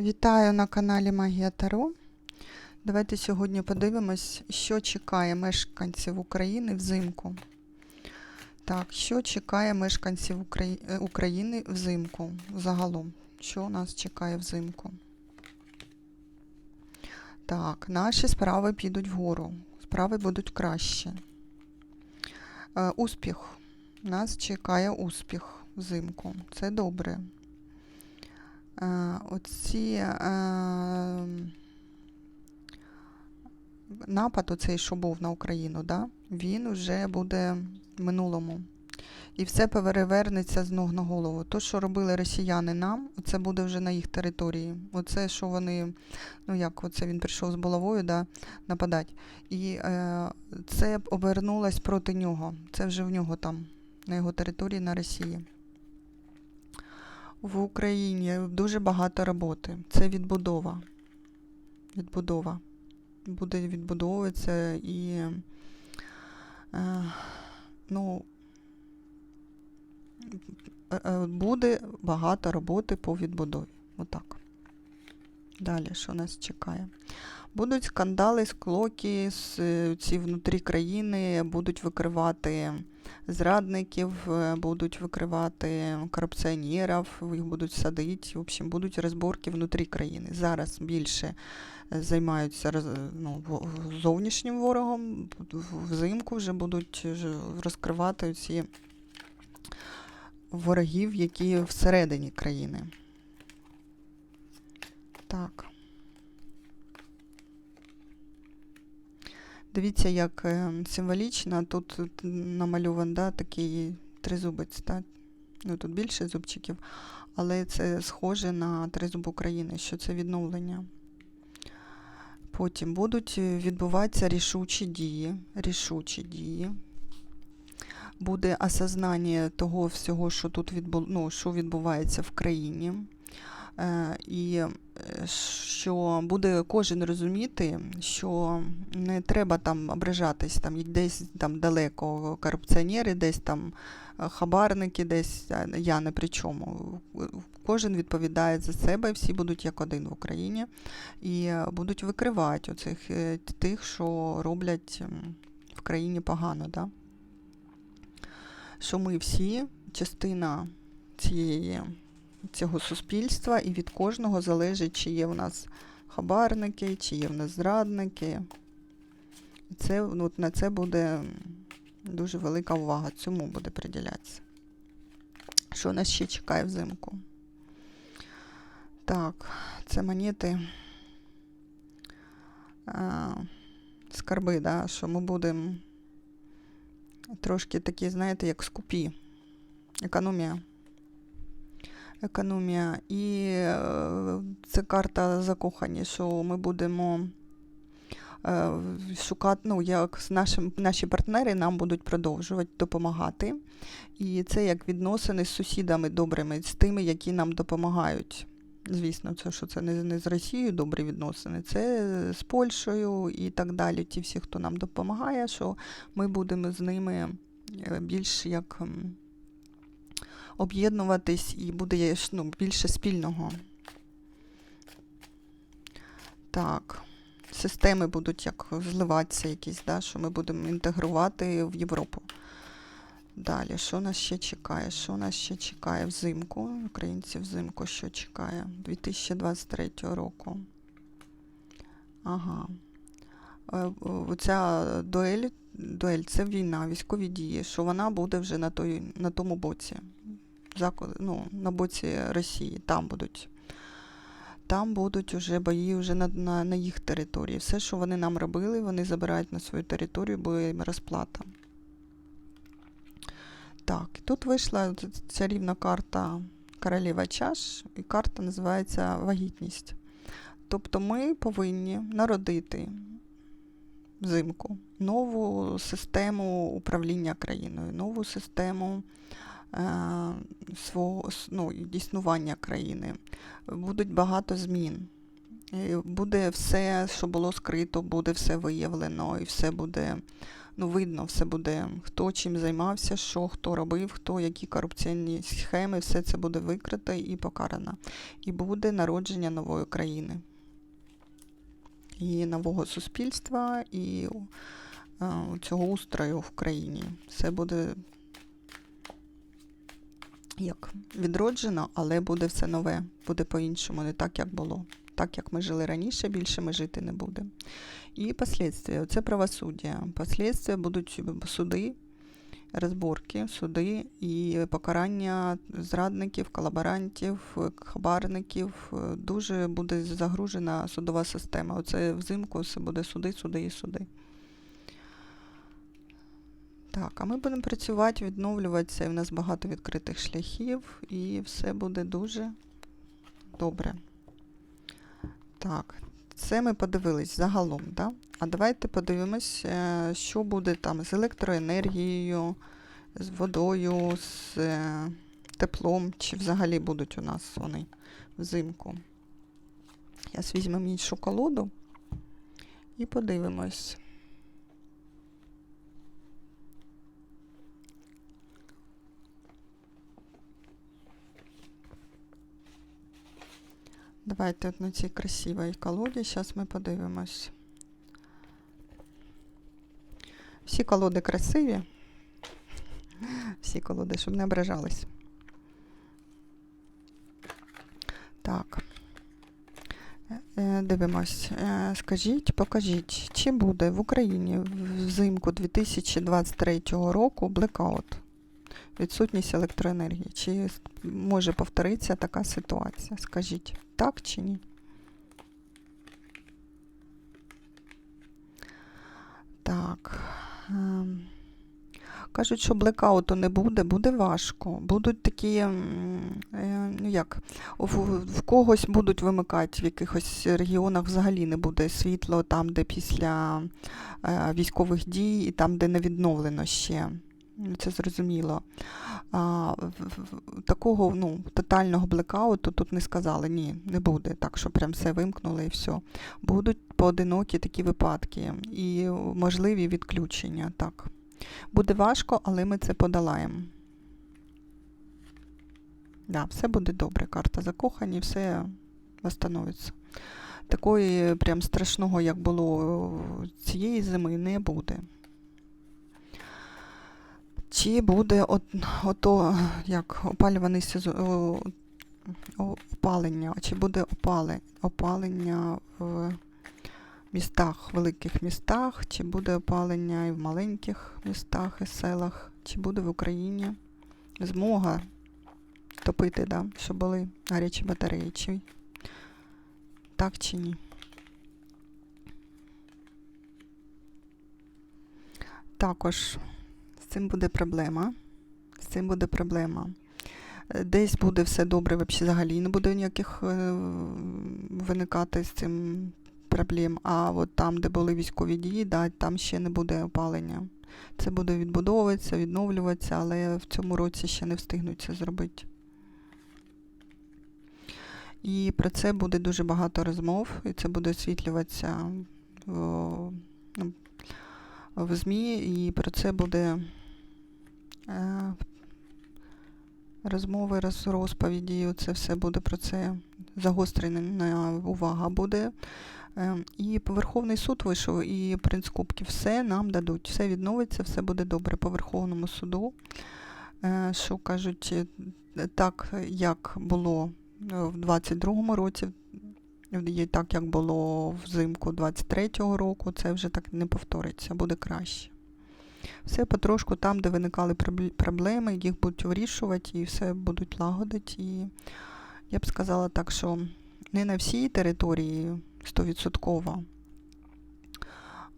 Вітаю на каналі Магія Таро. Давайте сьогодні подивимось, що чекає мешканців України взимку. Так, що чекає мешканців е, України взимку загалом? Що нас чекає взимку? Так, наші справи підуть вгору. Справи будуть краще. Е, успіх. Нас чекає успіх взимку. Це добре. Е, Оці е, напад, оцей, що був на Україну, да? він вже буде в минулому. І все перевернеться з ног на голову. То, що робили росіяни нам, це буде вже на їх території. Оце, що вони, ну як оце він прийшов з булавою, да, нападати. І е, це обернулось проти нього. Це вже в нього там, на його території, на Росії. В Україні дуже багато роботи. Це відбудова. Відбудова. Буде відбудовуватися і е, ну, е, е, буде багато роботи по відбудові. Отак. Далі, що нас чекає? Будуть скандали, склоки, е, ці внутрі країни, будуть викривати зрадників, е, будуть викривати корупціонерів, їх будуть садити. В общем, будуть розборки внутрі країни. Зараз більше е, займаються ну, зовнішнім ворогом, взимку вже будуть розкривати ці ворогів, які всередині країни. Так. Дивіться, як е, символічно тут намальований да, такий тризубець. Да? Ну, тут більше зубчиків, але це схоже на тризуб України, що це відновлення. Потім будуть е, відбуватися рішучі дії. Рішучі дії. Буде осознання того всього, що тут відбу... ну, що відбувається в країні. Е, і е, що буде кожен розуміти, що не треба там ображатись, там десь там далеко корупціонери, десь там е, хабарники, десь я не при чому. Кожен відповідає за себе, всі будуть як один в Україні і будуть викривати оцих тих, що роблять в країні погано. Да? Що ми всі частина цієї цього суспільства, і від кожного залежить, чи є в нас хабарники, чи є в нас зрадники. І це, ну, на це буде дуже велика увага, цьому буде приділятися. Що нас ще чекає взимку? Так, це монети. Скарби, да, що ми будемо трошки такі, знаєте, як скупі. Економія економія. І е, це карта закохані, що ми будемо е, шукати, ну, як нашим, наші партнери нам будуть продовжувати допомагати. І це як відносини з сусідами добрими, з тими, які нам допомагають. Звісно, це що це не, не з Росією добрі відносини, це з Польщею і так далі. Ті всі, хто нам допомагає, що ми будемо з ними е, більш як. Об'єднуватись і буде ну, більше спільного. Так. Системи будуть як зливатися якісь, да, що ми будемо інтегрувати в Європу. Далі, що нас ще чекає? Що нас ще чекає взимку? Українці взимку що чекає? 2023 року. Ага. Е, Оця дуель, дуель це війна, військові дії, що вона буде вже на, той, на тому боці ну, на боці Росії. Там будуть. Там будуть вже бої вже на, на, на їх території. Все, що вони нам робили, вони забирають на свою територію, бо їм розплата. Так, тут вийшла ц- чарівна карта Королева чаш, і карта називається Вагітність. Тобто ми повинні народити взимку нову систему управління країною, нову систему свого с- ну, існування країни. Будуть багато змін. Буде все, що було скрито, буде все виявлено, і все буде ну, видно все буде, хто чим займався, що хто робив, хто які корупційні схеми, все це буде викрито і покарано. І буде народження нової країни. І нового суспільства, і е, цього устрою в країні. Все буде як відроджено, але буде все нове, буде по-іншому, не так, як було. Так, як ми жили раніше, більше ми жити не будемо. І послідствия. Це правосуддя. Послідствия будуть суди, розборки, суди і покарання зрадників, колаборантів, хабарників. Дуже буде загружена судова система. Оце взимку це буде суди, суди і суди. Так, а ми будемо працювати, відновлюватися. і В нас багато відкритих шляхів, і все буде дуже добре. Так, це ми подивились загалом, да? А давайте подивимось, е, що буде там з електроенергією, з водою, з е, теплом, чи взагалі будуть у нас вони взимку. Зараз візьмемо іншу колоду і подивимось. Давайте на цій красивій колоді, зараз ми подивимось. Всі колоди красиві. Всі колоди, щоб не ображались. Так. Е, Дивимось. Е, Скажіть, покажіть, чи буде в Україні взимку 2023 року блекаут? Відсутність електроенергії. Чи може повторитися така ситуація? Скажіть, так чи ні? Так. ем, Кажуть, що блекауту не буде, буде важко. Будуть такі, е, ну як, в, в когось будуть вимикати, в якихось регіонах взагалі не буде світло, там, де після е, військових дій, і там, де не відновлено ще. Це зрозуміло. А, такого ну, тотального блекауту тут не сказали, ні, не буде. Так, що прям все вимкнули і все. Будуть поодинокі такі випадки і можливі відключення. Так. Буде важко, але ми це подолаємо. Да, все буде добре. Карта закохані, все восстановиться. Такої прям страшного, як було цієї зими, не буде. Чи буде от, ото, як опалюваний сезон, опалення, чи буде опали, опалення в містах, великих містах, чи буде опалення і в маленьких містах і селах, чи буде в Україні змога топити, да, щоб були гарячі батареї, чи так чи ні. Також цим буде проблема. З цим буде проблема. Е, Десь буде все добре, взагалі не буде ніяких е, виникати з цим проблем. А от там, де були військові дії, да, там ще не буде опалення. Це буде відбудовуватися, відновлюватися, але в цьому році ще не встигнуть це зробити. І про це буде дуже багато розмов, і це буде освітлюватися в, ну, в ЗМІ, і про це буде розмови, роз, розповіді, це все буде про це загострена увага буде. Е, І Верховний суд вийшов, і принц Кубків все нам дадуть, все відновиться, все буде добре по Верховному суду. Е, Що кажуть, е, так як було е, в 22-му році, так як було взимку 23-го року, це вже так не повториться, буде краще. Все потрошку там, де виникали проблеми, їх будуть вирішувати і все будуть лагодити. І я б сказала так, що не на всій території 100%,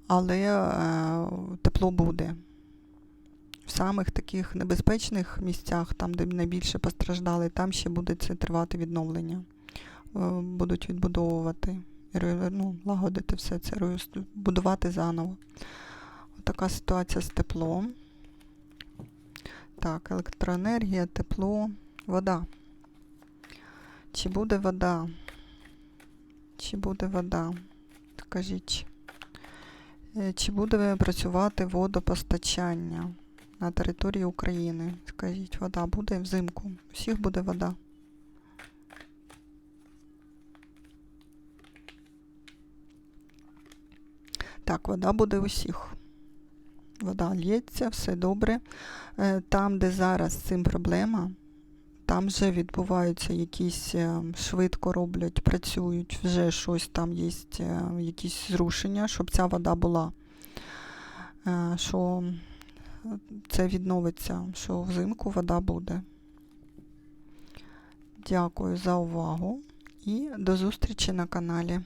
але е, тепло буде. В самих таких небезпечних місцях, там, де найбільше постраждали, там ще буде це тривати відновлення. Е, Будуть відбудовувати, ну, лагодити все це, будувати заново. Така ситуація з теплом. Так, електроенергія, тепло, вода. Чи буде вода? Чи буде вода? Скажіть. Е, Чи буде працювати водопостачання на території України? Скажіть, вода буде взимку. Всіх буде вода. Так, вода буде у всіх. Вода лється, все добре. Е, Там, де зараз з цим проблема, там вже відбуваються якісь е, швидко роблять, працюють, вже щось там є, е, якісь зрушення, щоб ця вода була. Що це відновиться, що взимку вода буде. Дякую за увагу і до зустрічі на каналі.